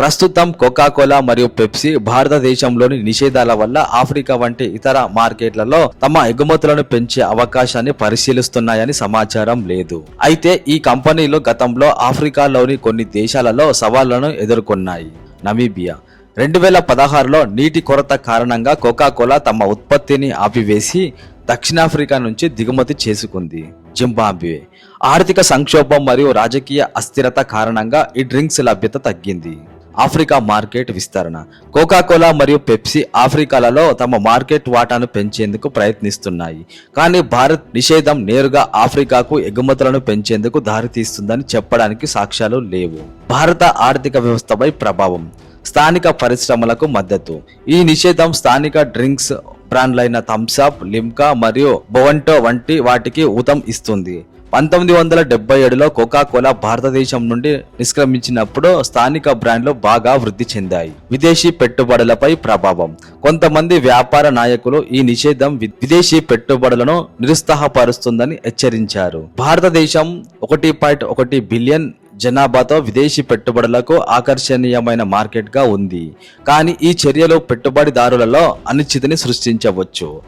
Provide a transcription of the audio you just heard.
ప్రస్తుతం కోకాకోలా మరియు పెప్సీ భారతదేశంలోని నిషేధాల వల్ల ఆఫ్రికా వంటి ఇతర మార్కెట్లలో తమ ఎగుమతులను పెంచే అవకాశాన్ని పరిశీలిస్తున్నాయని సమాచారం లేదు. అయితే ఈ కంపెనీలు గతంలో ఆఫ్రికాలోని కొన్ని దేశాలలో సవాళ్ళను ఎదుర్కొన్నాయి. నమీబియా రెండు వేల పదహారులో నీటి కొరత కారణంగా కోకాకోలా తమ ఉత్పత్తిని ఆపివేసి దక్షిణాఫ్రికా నుంచి దిగుమతి చేసుకుంది. జింబాబ్వే ఆర్థిక సంక్షోభం మరియు రాజకీయ అస్థిరత కారణంగా ఈ డ్రింక్స్ లభ్యత తగ్గింది. ఆఫ్రికా మార్కెట్ విస్తరణ. కోకాకోలా మరియు పెప్సీ ఆఫ్రికాలలో తమ మార్కెట్ వాటాను పెంచేందుకు ప్రయత్నిస్తున్నాయి. కానీ భారత్ నిషేధం నేరుగా ఆఫ్రికాకు ఎగుమతులను పెంచేందుకు దారితీస్తుందని చెప్పడానికి సాక్ష్యాలు లేవు. భారత ఆర్థిక వ్యవస్థపై ప్రభావం. స్థానిక పరిశ్రమలకు మద్దతు. ఈ నిషేధం స్థానిక డ్రింక్స్ బ్రాండ్లైన థమ్సప్ లిమ్కా మరియు బొవంటో వంటి వాటికి ఊతం ఇస్తుంది. పంతొమ్మిది వందల డెబ్బై ఏడులో కోకా కోలా భారతదేశం నుండి నిష్క్రమించినప్పుడు స్థానిక బ్రాండ్లు బాగా వృద్ధి చెందాయి. విదేశీ పెట్టుబడులపై ప్రభావం. కొంతమంది వ్యాపార నాయకులు ఈ నిషేధం విదేశీ పెట్టుబడులను నిరుత్సాహపరుస్తుందని హెచ్చరించారు. భారతదేశం ఒకటి పాయింట్ ఒకటి బిలియన్ జనాభాతో విదేశీ పెట్టుబడులకు ఆకర్షణీయమైన మార్కెట్గా ఉంది. కానీ ఈ చర్యలు పెట్టుబడిదారులలో అనిశ్చితిని సృష్టించవచ్చు.